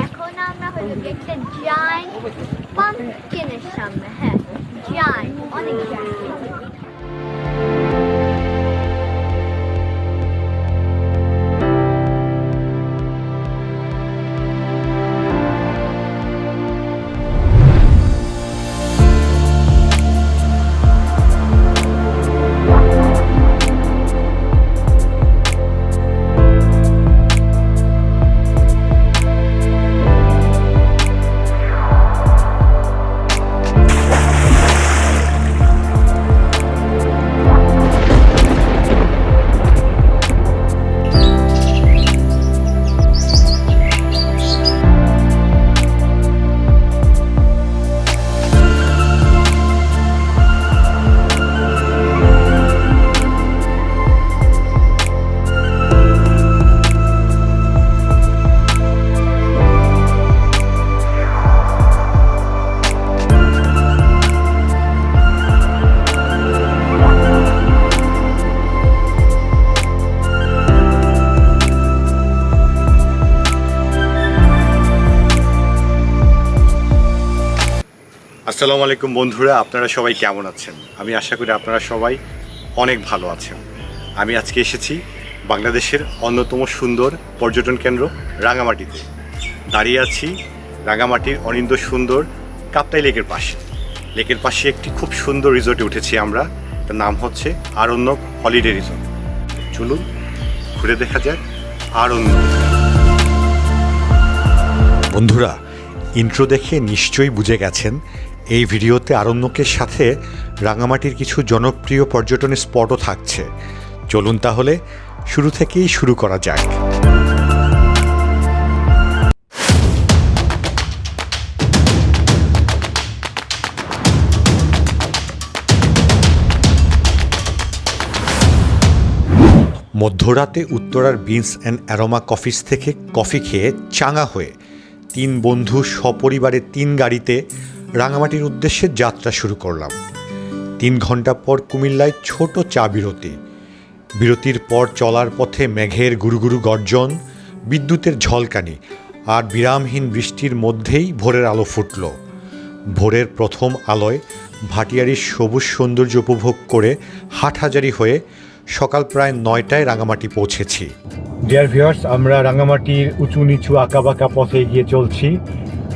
এখন আমরা হলো একটা জায়ান্ট পাম্পকিনের সামনে হ্যাঁ জায়ান্ট অনেক জায়ান্ট আসসালামু আলাইকুম বন্ধুরা, আপনারা সবাই কেমন আছেন? আমি আশা করি আপনারা সবাই অনেক ভালো আছেন। আমি আজকে এসেছি বাংলাদেশের অন্যতম সুন্দর পর্যটন কেন্দ্র রাঙামাটিতে। দাঁড়িয়ে আছি রাঙামাটির অনিন্দ সুন্দর কাপ্তাই লেকের পাশে। লেকের পাশে একটি খুব সুন্দর রিসোর্টে উঠেছি আমরা, তার নাম হচ্ছে আরণ্যক হলিডে রিসোর্ট চলুন, ঘুরে দেখা যাক আরণ্য। বন্ধুরা ইন্ট্রো দেখে নিশ্চয়ই বুঝে গেছেন এই ভিডিওতে আরণ্যকের সাথে রাঙামাটির কিছু জনপ্রিয় পর্যটন স্পটও থাকছে। চলুন তাহলে শুরু থেকেই শুরু করা যাক। মধ্যরাতে উত্তরার বিনস অ্যান্ড অ্যারোমা কফিস থেকে কফি খেয়ে চাঙা হয়ে তিন বন্ধু সপরিবারে তিন গাড়িতে রাঙামাটির উদ্দেশ্যে যাত্রা শুরু করলাম। তিন ঘণ্টা পর কুমিল্লায় ছোট চা বিরতি। বিরতির পর চলার পথে মেঘের গুরুগুরু গর্জন, বিদ্যুতের ঝলকানি আর বিরামহীন বৃষ্টির মধ্যেই ভোরের আলো ফুটল। ভোরের প্রথম আলোয় ভাটিয়ারির সবুজ সৌন্দর্য উপভোগ করে হাটহাজারি হয়ে সকাল প্রায় নয়টায় রাঙামাটি পৌঁছেছি। ডিয়ার ভিউয়ার্স আমরা রাঙামাটির উঁচু নিচু আঁকাবাঁকা পথে এগিয়ে চলছি।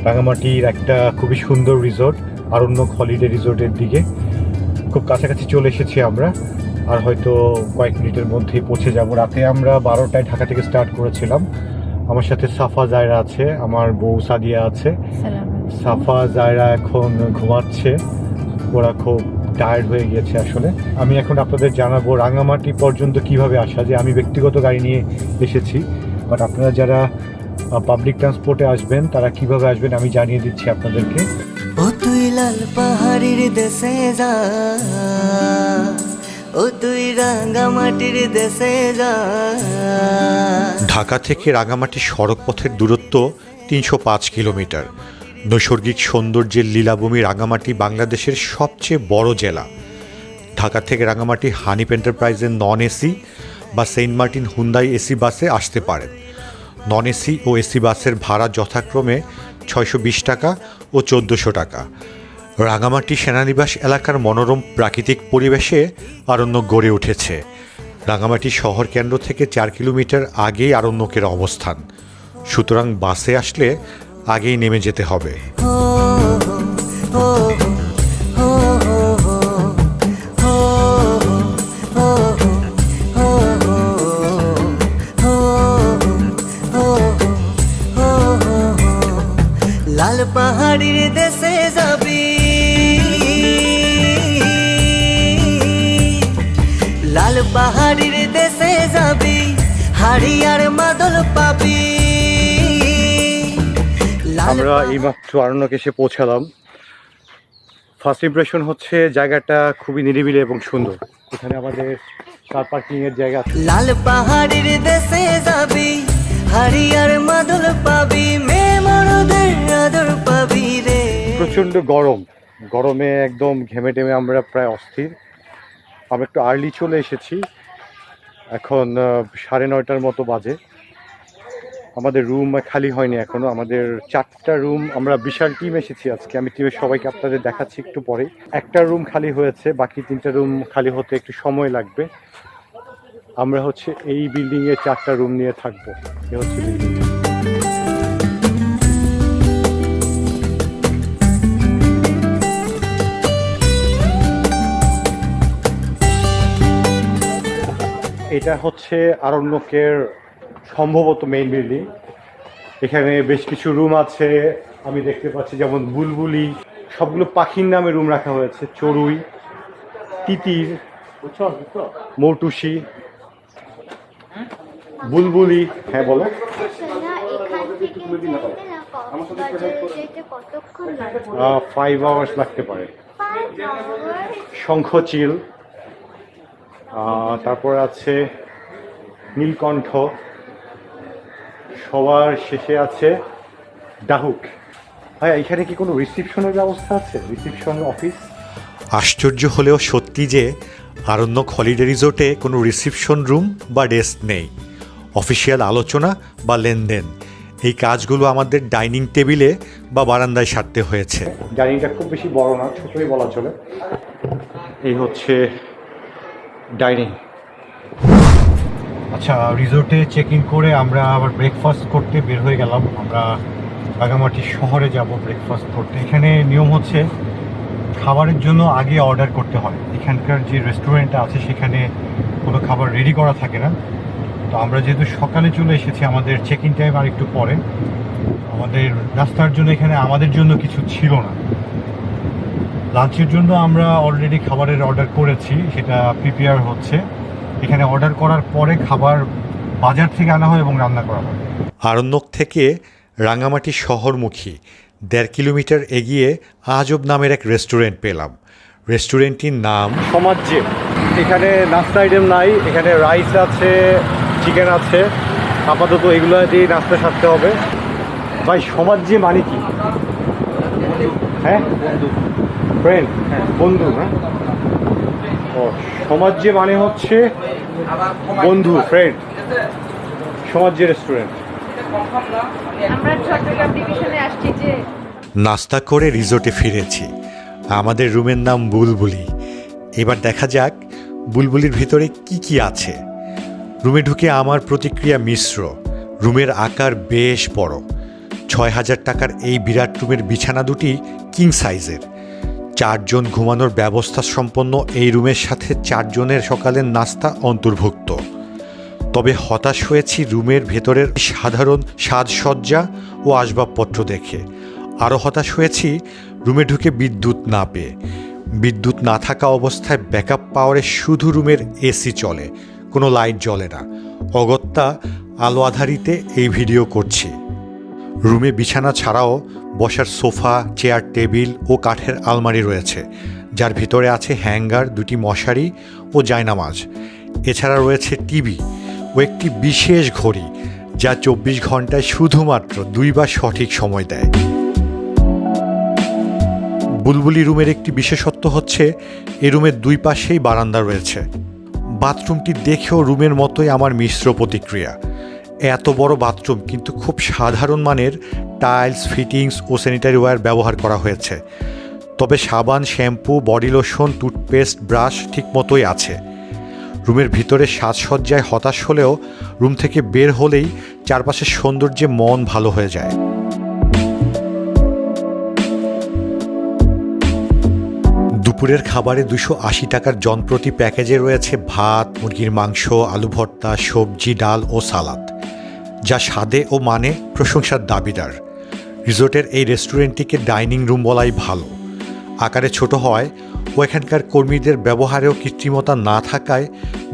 রাঙামাটির একটা খুবই সুন্দর রিসোর্ট আরণ্যক হলিডে রিসোর্টের দিকে। খুব কাছাকাছি চলে এসেছি আমরা আর হয়তো কয়েক মিনিটের মধ্যেই পৌঁছে যাব। রাতে আমরা বারোটায় ঢাকা থেকে স্টার্ট করেছিলাম। আমার সাথে সাফা জায়রা আছে আমার বউ সাদিয়া আছে। সাফা জায়রা এখন ঘুমাচ্ছে। ওরা খুব টায়ার্ড হয়ে গিয়েছে আসলে। আমি এখন আপনাদের জানাব রাঙামাটি পর্যন্ত কীভাবে আসা যে আমি ব্যক্তিগত গাড়ি নিয়ে এসেছি বাট আপনারা যারা পাবলিক ট্রান্সপোর্টে আসবেন তারা কীভাবে আসবেন আমি জানিয়ে দিচ্ছি আপনাদেরকে। ও তুই লাল পাহাড়ির দেশে যা ও তুই রাঙ্গা মাটির দেশে যা। ঢাকা থেকে রাঙামাটি সড়ক পথের দূরত্ব তিনশো পাঁচ কিলোমিটার। নৈসর্গিক সৌন্দর্যের লীলাভূমি রাঙামাটি বাংলাদেশের সবচেয়ে বড় জেলা। ঢাকা থেকে রাঙামাটি হানিপ এন্টারপ্রাইজের নন এসি বা সেন্ট মার্টিন হুন্দাই এসি বাসে আসতে পারেন। নন এসি ও এসি বাসের ভাড়া যথাক্রমে ছয়শো বিশ টাকা ও চোদ্দোশো টাকা রাঙামাটি সেনানিবাস এলাকার মনোরম প্রাকৃতিক পরিবেশে আরণ্য গড়ে উঠেছে রাঙামাটি শহর কেন্দ্র থেকে চার কিলোমিটার আগেই আরণ্যকের অবস্থান সুতরাং বাসে আসলে আগেই নেমে যেতে হবে পাহাড়ির দেশে যাবি। লাল পাহাড়ির দেশে যাবি হাড়িয়ার মাদল পাবি। আমরা এইমাত্র আরণ্যক এসে পৌঁছালাম। ফার্স্ট ইমপ্রেশন হচ্ছে জায়গাটা খুবই নিরিবিলি এবং সুন্দর। এখানে আমাদের কার পার্কিং এর জায়গা লাল পাহাড়ির দেশে যাবি হারিয়ার মাদল পাবি। প্রচণ্ড গরম। গরমে একদম ঘেমে টেমে আমরা প্রায় অস্থির। আমরা একটু আর্লি চলে এসেছি। এখন সাড়ে নয়টার মতো বাজে। আমাদের রুম খালি হয়নি এখনও। আমাদের চারটা রুম আমরা বিশাল টিম এসেছি আজকে। আমি টিমের সবাইকে আপনাদের দেখাচ্ছি একটু পরে। একটা রুম খালি হয়েছে, বাকি তিনটা রুম খালি হতে একটু সময় লাগবে। আমরা হচ্ছে এই বিল্ডিংয়ে চারটা রুম নিয়ে থাকব। এ হচ্ছে বিল্ডিং এটা হচ্ছে আরণ্যকের সম্ভবত মেইন বিল্ডিং এখানে বেশ কিছু রুম আছে আমি দেখতে পাচ্ছি যেমন বুলবুলি সবগুলো পাখির নামে রুম রাখা হয়েছে চড়ুই তিতির মৌটুসি বুলবুলি হ্যাঁ বলো। ফাইভ আওয়ার্স লাগতে পারে? শঙ্খচিল। তারপর আছে নীলকণ্ঠ। সবার শেষে আছে ডাহুক। হ্যাঁ এখানে কি কোনো রিসিপশনের ব্যবস্থা আছে? রিসিপশন অফিস আশ্চর্য হলেও সত্যি যে আরণ্যক হলিডে রিসোর্টে কোনো রিসিপশন রুম বা ডেস্ক নেই। অফিসিয়াল আলোচনা বা লেনদেন। এই কাজগুলো আমাদের ডাইনিং টেবিলে বা বারান্দায় সারতে হয়েছে। ডাইনিংটা খুব বেশি বড় না ছোটই বলা চলে। এই হচ্ছে ডাইনিং। আচ্ছা রিসোর্টে চেক ইন করে আমরা আবার ব্রেকফাস্ট করতে বের হয়ে গেলাম। আমরা রাঙামাটি শহরে যাব ব্রেকফাস্ট করতে। এখানে নিয়ম হচ্ছে খাবারের জন্য আগে অর্ডার করতে হয়। এখানকার যে রেস্টুরেন্টটা আছে, সেখানে কোনো খাবার রেডি করা থাকে না। তো আমরা যেহেতু সকালে চলে এসেছি, আমাদের চেক ইন টাইম আর একটু পরে। আমাদের নাস্তার জন্য এখানে আমাদের জন্য কিছু ছিল না। লাঞ্চের জন্য আমরা অলরেডি খাবারের অর্ডার করেছি সেটা প্রিপেয়ার হচ্ছে। এখানে অর্ডার করার পরে খাবার বাজার থেকে আনা হয় এবং রান্না করা হয়। আরণ্যক থেকে রাঙামাটি শহরমুখী দেড় কিলোমিটার এগিয়ে আজব নামের এক রেস্টুরেন্ট পেলাম। রেস্টুরেন্টটির নাম সমাজ্যে এখানে নাস্তা আইটেম নাই এখানে রাইস আছে চিকেন আছে। আপাতত এগুলো দিয়ে নাস্তা সারতে হবে। ভাই সমাজ্যে মানে কি? হ্যাঁ? ফ্রেন্ড বন্ধু হ্যাঁ? ও সমাজ্যে মানে হচ্ছে বন্ধু ফ্রেন্ড সমাজ্যে রেস্টুরেন্ট আমরা চট্টগ্রাম ডিভিশনে আসছি যে নাস্তা করে রিসোর্টে ফিরেছি। আমাদের রুমের নাম বুলবুলি। এবার দেখা যাক বুলবুলির ভিতরে কি কি আছে। রুমে ঢুকে আমার প্রতিক্রিয়া মিশ্র। রুমের আকার বেশ বড়। ছয় হাজার টাকার এই বিরাট রুমের বিছানা দুটি কিং সাইজের চারজন ঘুমানোর ব্যবস্থা সম্পন্ন এই রুমের সাথে চারজনের সকালের নাস্তা অন্তর্ভুক্ত। তবে হতাশ হয়েছি রুমের ভেতরের সাধারণ সাজসজ্জা ও আসবাবপত্র দেখে। আরও হতাশ হয়েছি রুমে ঢুকে বিদ্যুৎ না পেয়ে। বিদ্যুৎ না থাকা অবস্থায় ব্যাকআপ পাওয়ারে শুধু রুমের এসি চলে, কোনো লাইট জ্বলে না। অগত্যা আলো আধারিতে এই ভিডিও করছি। রুমে বিছানা ছাড়াও বসার সোফা, চেয়ার, টেবিল ও কাঠের আলমারি রয়েছে। যার ভিতরে আছে হ্যাঙ্গার, দুটি মশারি ও জায়নামাজ। এছাড়া রয়েছে টিভি ও একটি বিশেষ ঘড়ি, যা চব্বিশ ঘন্টায় শুধুমাত্র দুইবার সঠিক সময় দেয়। বুলবুলি রুমের একটি বিশেষত্ব হচ্ছে, এ রুমের দুই পাশেই বারান্দা রয়েছে। বাথরুমটি দেখেও রুমের মতোই আমার মিশ্র প্রতিক্রিয়া। এত বড় বাথরুম কিন্তু খুব সাধারণ মানের টাইলস, ফিটিংস ও স্যানিটারি ওয়্যার ব্যবহার করা হয়েছে। তবে সাবান, shampoo, body lotion, toothpaste, brush ঠিক মতোই আছে। রুমের ভিতরে সাজসজ্জায় হতাশ হলেও রুম থেকে বের হলেই চারপাশের সৌন্দর্যে মন ভালো হয়ে যায়। দুপুরের খাবারে দুশো আশি টাকার জনপ্রতি প্যাকেজে রয়েছে ভাত, মুরগির মাংস, আলু ভর্তা, সবজি, ডাল ও সালাদ। যা স্বাদে ও মানে প্রশংসার দাবিদার। রিসোর্টের এই রেস্টুরেন্টটিকে ডাইনিং রুম বলাই ভালো। আকারে ছোট হয় ও এখানকার কর্মীদের ব্যবহারেও কৃত্রিমতা না থাকায়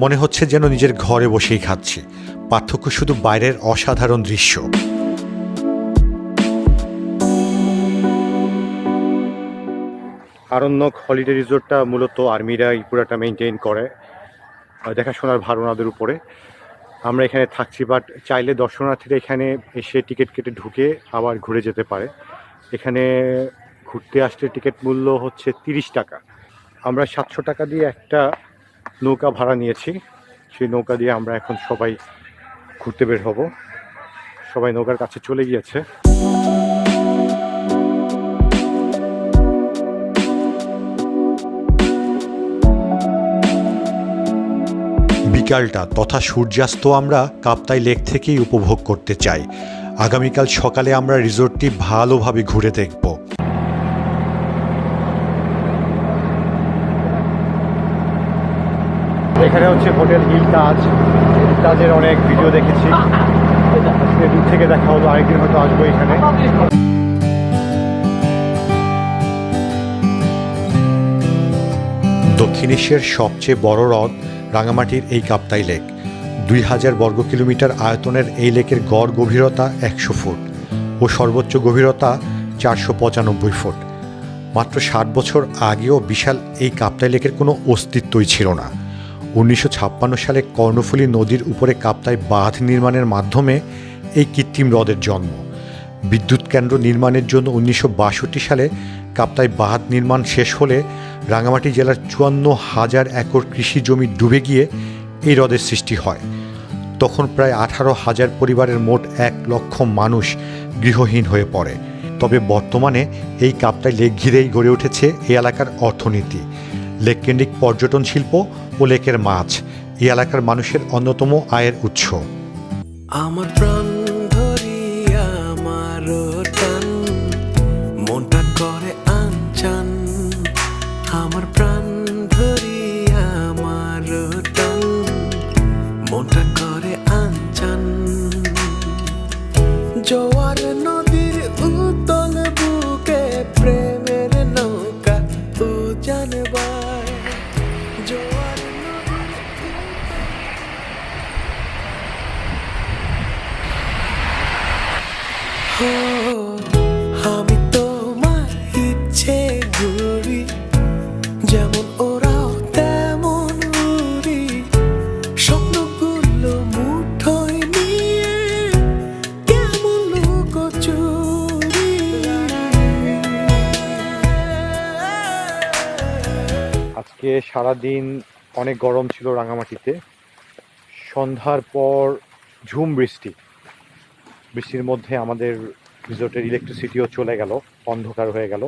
মনে হচ্ছে যেন নিজের ঘরে বসেই খাচ্ছি। পার্থক্য শুধু বাইরের অসাধারণ দৃশ্য। আরণ্যক হলিডে রিসোর্টটা মূলত আর্মিরা এই পুরাটা মেনটেন করে, দেখাশোনার ভার ওনাদের উপরে। আমরা এখানে থাকছি বাট চাইলে দর্শনার্থীরা এখানে এসে টিকিট কেটে ঢুকে আবার ঘুরে যেতে পারে। এখানে ঘুরতে আসতে টিকিট মূল্য হচ্ছে তিরিশ টাকা। আমরা সাতশো টাকা দিয়ে একটা নৌকা ভাড়া নিয়েছি। সেই নৌকা দিয়ে আমরা এখন সবাই ঘুরতে বের হব। সবাই নৌকার কাছে চলে গিয়েছে। বিকালটা তথা সূর্যাস্ত আমরা কাপ্তাই লেক থেকেই উপভোগ করতে চাই। আগামীকাল সকালে আমরা রিসোর্টটি ভালোভাবে ঘুরে দেখব। এখানে হচ্ছে হোটেল হিল তাজ। হিল তাজের অনেক ভিডিও দেখেছি। আজকে দূর থেকে দেখা হলো আরেকদিন হয়তো আসব এখানে। দক্ষিণ এশিয়ার সবচেয়ে বড় হ্রদ রাঙামাটির এই কাপ্তাই লেক। দুই হাজার বর্গ কিলোমিটার আয়তনের এই লেকের গড় গভীরতা একশো ফুট ও সর্বোচ্চ গভীরতা চারশো পঁচানব্বই ফুট। মাত্র ষাট বছর আগেও বিশাল এই কাপ্তাই লেকের কোনো অস্তিত্বই ছিল না। উনিশশো ছাপ্পান্ন সালে কর্ণফুলী নদীর উপরে কাপ্তাই বাঁধ নির্মাণের মাধ্যমে এই কৃত্রিম হ্রদের জন্ম। বিদ্যুৎ কেন্দ্র নির্মাণের জন্য উনিশশো বাষট্টি সালে কাপ্তাই বাঁধ নির্মাণ শেষ হলে রাঙামাটি জেলার চুয়ান্ন হাজার একর কৃষি জমি ডুবে গিয়ে এই হ্রদের সৃষ্টি হয়। তখন প্রায় আঠারো হাজার পরিবারের মোট এক লক্ষ মানুষ গৃহহীন হয়ে পড়ে। তবে বর্তমানে এই কাপ্তাই লেক ঘিরেই গড়ে উঠেছে এই এলাকার অর্থনীতি। লেককেন্দ্রিক পর্যটন শিল্প ও লেকের মাছ এই এলাকার মানুষের অন্যতম আয়ের উৎস। আমার আমার প্রাণ সারাদিন অনেক গরম ছিল রাঙামাটিতে। সন্ধ্যার পর ঝুম বৃষ্টি। বৃষ্টির মধ্যে আমাদের রিসোর্টের ইলেকট্রিসিটিও চলে গেল, অন্ধকার হয়ে গেল।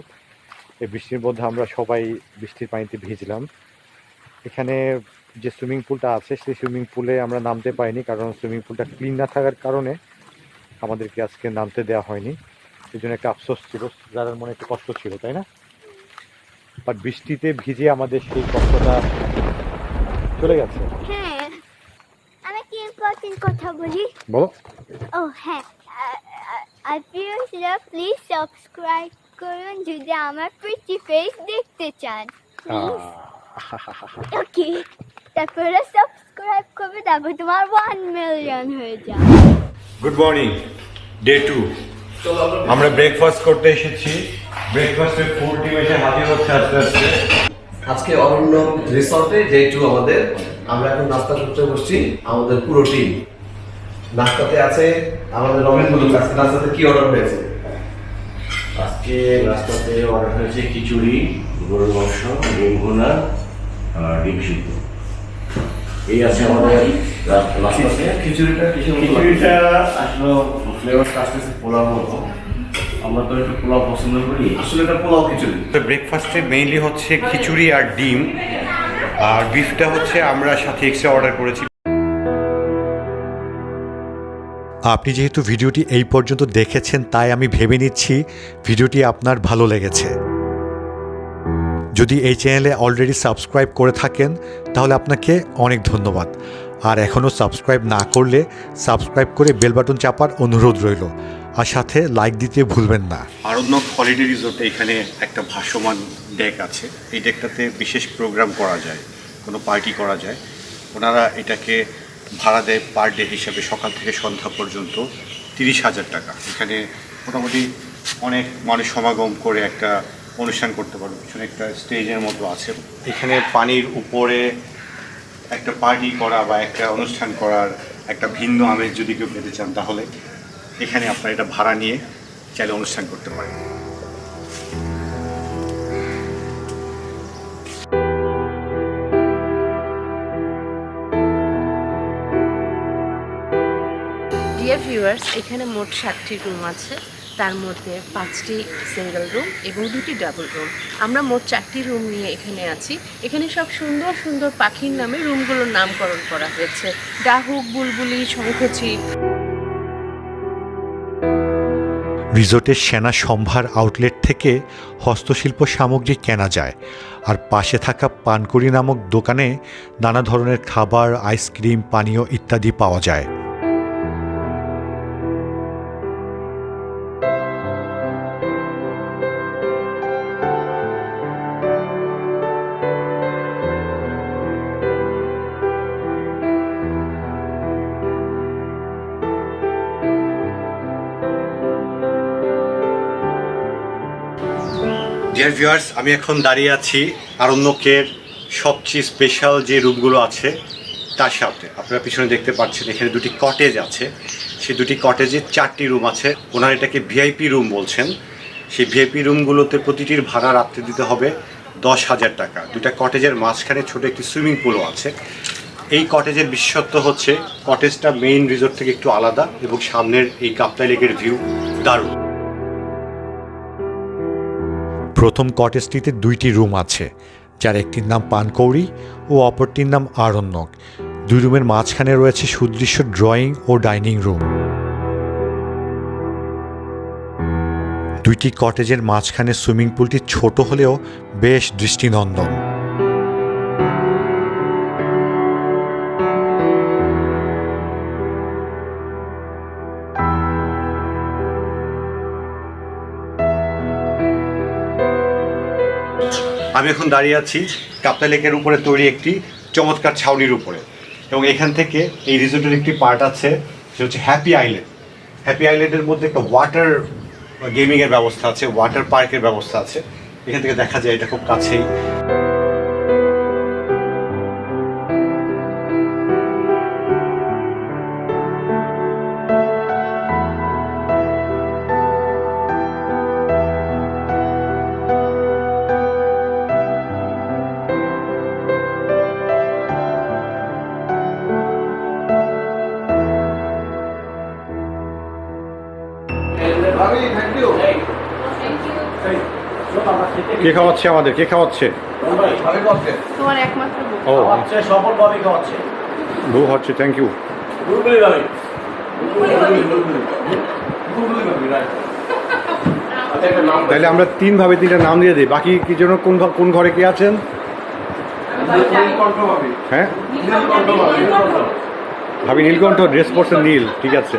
এই বৃষ্টির মধ্যে আমরা সবাই বৃষ্টির পানিতে ভিজলাম। এখানে যে সুইমিং পুলটা আছে, সেই সুইমিং পুলে আমরা নামতে পারিনি কারণ সুইমিং পুলটা ক্লিন না থাকার কারণে আমাদেরকে আজকে নামতে দেওয়া হয়নি। সেই জন্য একটা আফসোস ছিল যারা মনে একটু কষ্ট ছিল, তাই না? বাট বৃষ্টিতে ভিজে আমাদের সেই কষ্টটা চলে গেছে। হ্যাঁ আমি কি ইম্পর্টেন্ট কথা বলি। বলো। ও হ্যাঁ আইপিএসরা প্লিজ সাবস্ক্রাইব করুন যদি আমার প্রিটি ফেস দেখতে চান। ওকে তারপরে সাবস্ক্রাইব করবে তারপর তোমার ওয়ান মিলিয়ন হয়ে যাবে। গুড মর্নিং ডে টু আমরা ব্রেকফাস্ট করতে এসেছি। ব্রেকফাস্টের ফুল টিম এসে হাজির হচ্ছে আস্তে আস্তে আজকে অরণ্য রিসর্টে যে টু আমাদের আমরা এখন নাস্তা করতে বসছি আমাদের পুরো টিম নাস্তাতে আছে আমাদের রমেন বলুন আজকে নাস্তাতে কি অর্ডার হয়েছে? আজকে রাস্তাতে অর্ডার হয়েছে খিচুড়ি গরুর মাংস ডিম ভুনা আর ডিম সিদ্ধ। এই আছে আমাদের রা- খিচুড়িটা কিছু খিচুড়িটা আসলে ফ্লেভারটা আসতেছে পোলাও মতো। আমরা তো একটু পোলাও পছন্দ করি। আসলে এটা পোলাও খিচুড়ি। ব্রেকফাস্টে মেইনলি হচ্ছে খিচুড়ি আর ডিম। আর বিফটা হচ্ছে আমরা সাথে এক্সট্রা অর্ডার করেছি। আপনি যেহেতু ভিডিওটি এই পর্যন্ত দেখেছেন তাই আমি ভেবে নিচ্ছি ভিডিওটি আপনার ভালো লেগেছে। যদি এই চ্যানেলে অলরেডি সাবস্ক্রাইব করে থাকেন তাহলে আপনাকে অনেক ধন্যবাদ। আর এখনও সাবস্ক্রাইব না করলে সাবস্ক্রাইব করে বেল বাটন চাপার অনুরোধ রইল। আর সাথে লাইক দিতে ভুলবেন না। আরণ্যক হলিডে রিসোর্টে এখানে একটা ভাসমান ডেক আছে। এই ডেকটাতে বিশেষ প্রোগ্রাম করা যায়, কোনো পার্টি করা যায়। ওনারা এটাকে ভাড়া দেয় পার ডে হিসাবে সকাল থেকে সন্ধ্যা পর্যন্ত তিরিশ হাজার টাকা। এখানে মোটামুটি অনেক মানুষ সমাগম করে একটা অনুষ্ঠান করতে পারবে। পিছনে একটা স্টেজের মতো আছে। এখানে পানির উপরে একটা পার্টি করা বা একটা অনুষ্ঠান করার একটা ভিন্ন আমেজ যদি কেউ পেতে চান, তাহলে এখানে আপনার এটা ভাড়া নিয়ে চাইলে অনুষ্ঠান করতে পারেন। ডিয়ার ভিউয়ার্স এখানে মোট সাতটি রুম আছে। তার মধ্যে পাঁচটি সিঙ্গেল রুম এবং দুটি ডাবল রুম আমরা মোট চারটি রুম নিয়ে এখানে আছি। এখানে সব সুন্দর সুন্দর পাখির নামে রুমগুলোর নামকরণ করা হয়েছে। ডাহুক বুলবুলি শঙ্খচিল রিসোর্টের সেনা সম্ভার আউটলেট থেকে হস্তশিল্প সামগ্রী কেনা যায়। আর পাশে থাকা পানকুড়ি নামক দোকানে নানা ধরনের খাবার আইসক্রিম পানীয় ইত্যাদি পাওয়া যায়। ডিয়ার ভিউয়ার্স আমি এখন দাঁড়িয়ে আছি আরণ্যকের সবচেয়ে স্পেশাল যে রুমগুলো আছে, তার সাথে আপনারা পিছনে দেখতে পাচ্ছেন, এখানে দুটি কটেজ আছে। সেই দুটি কটেজে চারটি রুম আছে। ওনারা এটাকে ভিআইপি রুম বলছেন। সেই ভিআইপি রুমগুলোতে প্রতিটির ভাড়া রাখতে দিতে হবে দশ হাজার টাকা। দুটা কটেজের মাঝখানে ছোট একটি সুইমিং পুলও আছে। এই কটেজের বিশেষত্ব হচ্ছে কটেজটা মেইন রিসোর্ট থেকে একটু আলাদা এবং সামনের এই কাপ্তাই লেকের ভিউ দারুণ। প্রথম কটেজটিতে দুইটি রুম আছে, যার একটির নাম পানকৌড়ি ও অপরটির নাম আরণ্যক। দুই রুমের মাঝখানে রয়েছে সুদৃশ্য ড্রয়িং ও ডাইনিং রুম। দুইটি কটেজের মাঝখানে সুইমিং পুলটি ছোট হলেও বেশ দৃষ্টিনন্দন। আমি এখন দাঁড়িয়ে আছি কাপ্তা লেকের উপরে তৈরি একটি চমৎকার ছাউনির উপরে। এবং এখান থেকে এই রিসোর্টের একটি পার্ট আছে সে হচ্ছে হ্যাপি আইল্যান্ড হ্যাপি আইল্যান্ডের মধ্যে একটা ওয়াটার গেমিংয়ের ব্যবস্থা আছে ওয়াটার পার্কের ব্যবস্থা আছে। এখান থেকে দেখা যায় এটা খুব কাছেই। খাওয়াচ্ছে আমাদের? কে খাওয়াচ্ছে? তোমার একমাত্র ও। খাওয়াচ্ছে সফল ভাবে খাওয়াচ্ছে। বউ হচ্ছে থ্যাংক ইউ ভাবে। তাহলে আমরা তিন ভাবে তিনটা নাম দিয়ে দিই। বাকি কি জন্য কোন ঘ- কোন ঘরে কে আছেন? হ্যাঁ? ভাবি নীলকণ্ঠ। ড্রেস পরছেন নীল ঠিক আছে।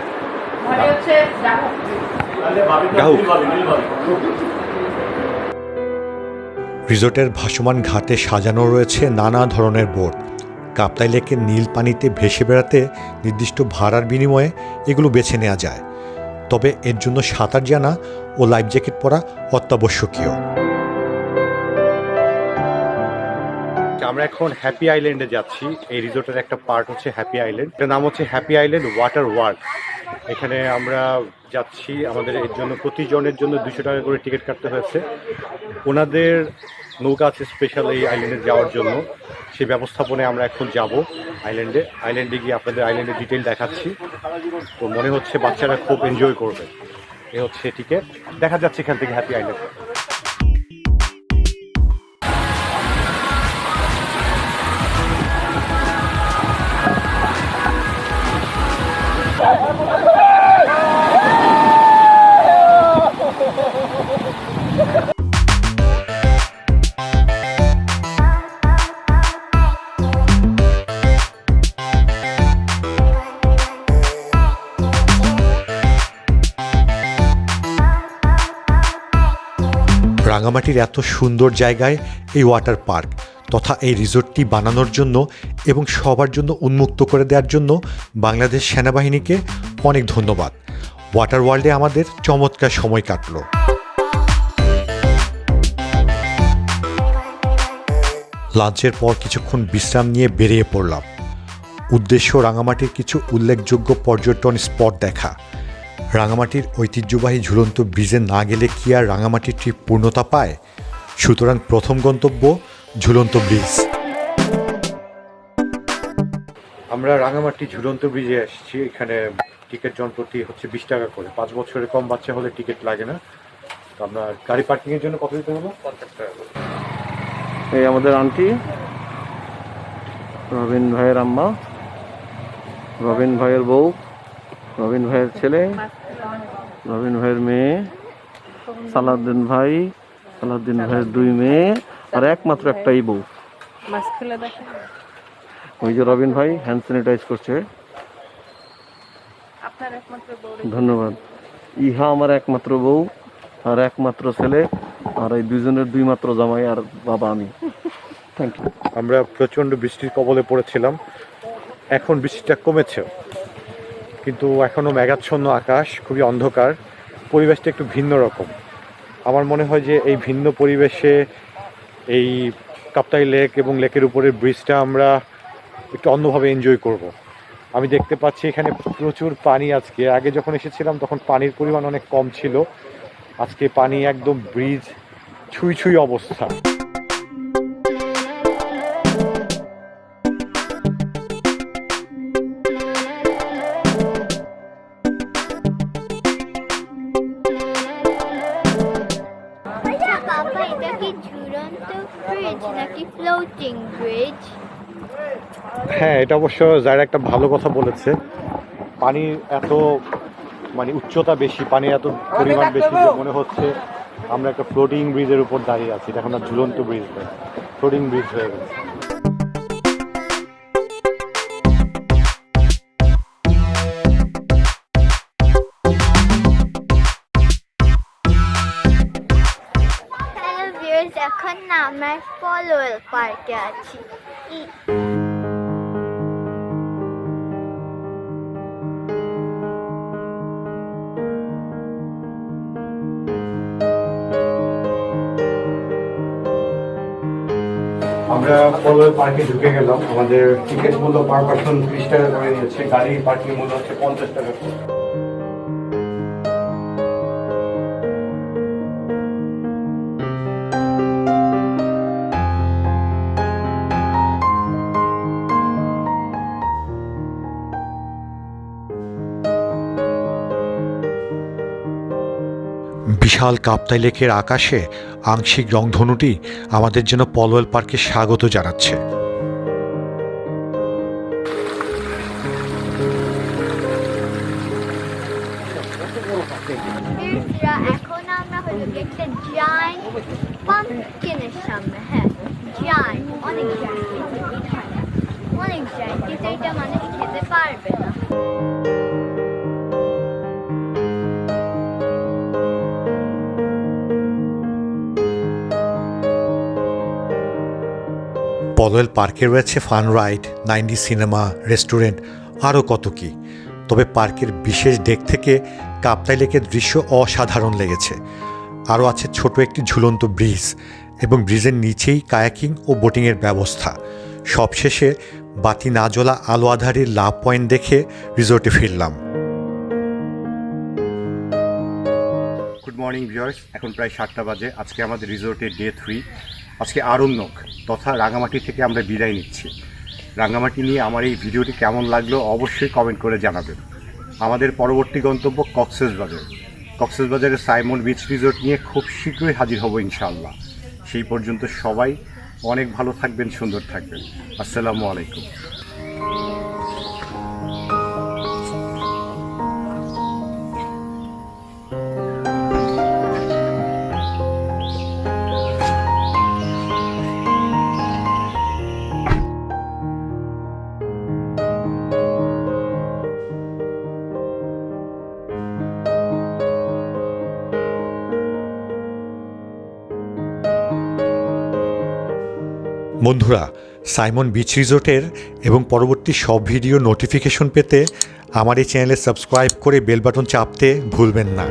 ডাহুক। রিসোর্টের ভাসমান ঘাটে সাজানো রয়েছে নানা ধরনের বোট। কাপ্তাই লেকের নীল পানিতে ভেসে বেড়াতে নির্দিষ্ট ভাড়ার বিনিময়ে এগুলো বেছে নেওয়া যায়। তবে এর জন্য সাঁতার জানা ও লাইফ জ্যাকেট পরা অত্যাবশ্যকীয়। আমরা এখন হ্যাপি আইল্যান্ডে যাচ্ছি। এই রিসোর্টের একটা পার্ট হচ্ছে হ্যাপি আইল্যান্ড এটার নাম হচ্ছে হ্যাপি আইল্যান্ড ওয়াটার ওয়ার্ল্ড এখানে আমরা যাচ্ছি, আমাদের এর জন্য প্রতিজনের জন্য দুশো টাকা করে টিকিট কাটতে হয়েছে। ওনাদের নৌকা আছে স্পেশাল এই আইল্যান্ডে যাওয়ার জন্য। সেই ব্যবস্থাপনায় আমরা এখন যাব আইল্যান্ডে আইল্যান্ডে গিয়ে আপনাদের আইল্যান্ডের ডিটেল দেখাচ্ছি। তো মনে হচ্ছে বাচ্চারা খুব এনজয় করবে। এ হচ্ছে টিকিট দেখা যাচ্ছে এখান থেকে হ্যাপি আইল্যান্ড রাঙামাটির এত সুন্দর জায়গায় এই ওয়াটার পার্ক তথা এই রিসোর্টটি বানানোর জন্য এবং সবার জন্য উন্মুক্ত করে দেওয়ার জন্য বাংলাদেশ সেনাবাহিনীকে অনেক ধন্যবাদ। ওয়াটার ওয়ার্ল্ডে আমাদের চমৎকার সময় কাটলো। লাঞ্চের পর কিছুক্ষণ বিশ্রাম নিয়ে বেরিয়ে পড়লাম। উদ্দেশ্য রাঙামাটির কিছু উল্লেখযোগ্য পর্যটন স্পট দেখা। রাঙামাটির ঐতিহ্যবাহী ঝুলন্ত ব্রিজে না গেলে কি আর রাঙামাটির ট্রিপ পূর্ণতা পায়? সুতরাং প্রথম গন্তব্য ঝুলন্ত ব্রিজ। আমরা রাঙামাটি ঝুলন্ত ব্রিজে এসেছি এখানে টিকিট জন প্রতি হচ্ছে বিশ টাকা করে। পাঁচ বছরের কম বাচ্চা হলে টিকিট লাগে না। তো আপনার গাড়ি পার্কিংয়ের জন্য কত দিতে হলো পঞ্চাশ টাকা এই আমাদের আন্টি রবিন ভাইয়ের আম্মা রবিন ভাইয়ের বউ। রবিন ভাইয়ের ছেলে রবিন ভাইয়ের মেয়ে, সালাউদ্দিন ভাই, সালাউদ্দিন ভাইয়ের দুই মেয়ে, আর একমাত্র একটাই বউ। ওই যে রবিন ভাই হ্যান্ড স্যানিটাইজ করছে। ধন্যবাদ। ইহা আমার একমাত্র বউ আর একমাত্র ছেলে, আর এই দুজনের দুই মাত্র জামাই আর বাবা আমি। থ্যাংক ইউ আমরা প্রচণ্ড বৃষ্টির কবলে পড়েছিলাম। এখন বৃষ্টিটা কমেছে। কিন্তু এখনও মেঘাচ্ছন্ন আকাশ, খুবই অন্ধকার। পরিবেশটা একটু ভিন্ন রকম। আমার মনে হয় যে এই ভিন্ন পরিবেশে এই কাপ্তাই লেক এবং লেকের উপরের ব্রিজটা আমরা একটু অন্যভাবে এনজয় করব। আমি দেখতে পাচ্ছি এখানে প্রচুর পানি আজকে। আগে যখন এসেছিলাম তখন পানির পরিমাণ অনেক কম ছিল। আজকে পানি একদম ব্রিজ ছুঁই ছুঁই অবস্থা। এটা অবশ্য যারা একটা ভালো কথা বলেছে, পানির এত মানে উচ্চতা বেশি, পানির এত পরিমাণ বেশি যে মনে হচ্ছে আমরা একটা ফ্লোটিং ব্রিজের উপর দাঁড়িয়ে আছি। এটা এখন আর ঝুলন্ত ব্রিজ নয় ফ্লোটিং ব্রিজ হয়ে গেছে। এখন আমরা পার্কে আছি। আমরা পলয় পার্কে ঢুকে গেলাম। আমাদের টিকিট মূল্য পার পার্সন ত্রিশ টাকা করে নিয়েছে। গাড়ির পার্কিং মূল্য হচ্ছে পঞ্চাশ টাকা করে। বিশাল কাপ্তাই লেকের আকাশে আংশিক রংধনুটি আমাদের জন্য পলওয়েল পার্কে স্বাগত জানাচ্ছে। হ্যাঁ অনেক অনেক এটা মানুষ খেতে পারবে না। পলওয়েল পার্কে রয়েছে fun ride nine D cinema, restaurant, আরও কত কি। তবে পার্কের বিশেষ ডেক থেকে কাপ্তাই লেকের দৃশ্য অসাধারণ লেগেছে। আরও আছে ছোট একটি ঝুলন্ত ব্রিজ এবং ব্রিজের নিচেই কায়াকিং ও বোটিংয়ের ব্যবস্থা। সবশেষে বাতি না জ্বলা আলো আধারের লাভ পয়েন্ট দেখে রিসোর্টে ফিরলাম। গুড মর্নিং ভিউয়ার্স এখন প্রায় সাতটা বাজে। আজকে আমাদের রিসোর্টের ডে থ্রি। আজকে আরণ্যক তথা রাঙামাটি থেকে আমরা বিদায় নিচ্ছি। রাঙামাটি নিয়ে আমার এই ভিডিওটি কেমন লাগল অবশ্যই কমেন্ট করে জানাবেন। আমাদের পরবর্তী গন্তব্য কক্সেসবাজার কক্সেসবাজারের কক্সেস বাজারের সাইমন বিচ রিসোর্ট নিয়ে খুব শীঘ্রই হাজির হব ইনশাআল্লাহ। সেই পর্যন্ত সবাই অনেক ভালো থাকবেন, সুন্দর থাকবেন। আসসালামু আলাইকুম। বন্ধুরা, সাইমন বিচ রিসোর্টের এবং পরবর্তী সব ভিডিও নোটিফিকেশন পেতে আমার এই চ্যানেলে সাবস্ক্রাইব করে বেল বাটন চাপতে ভুলবেন না।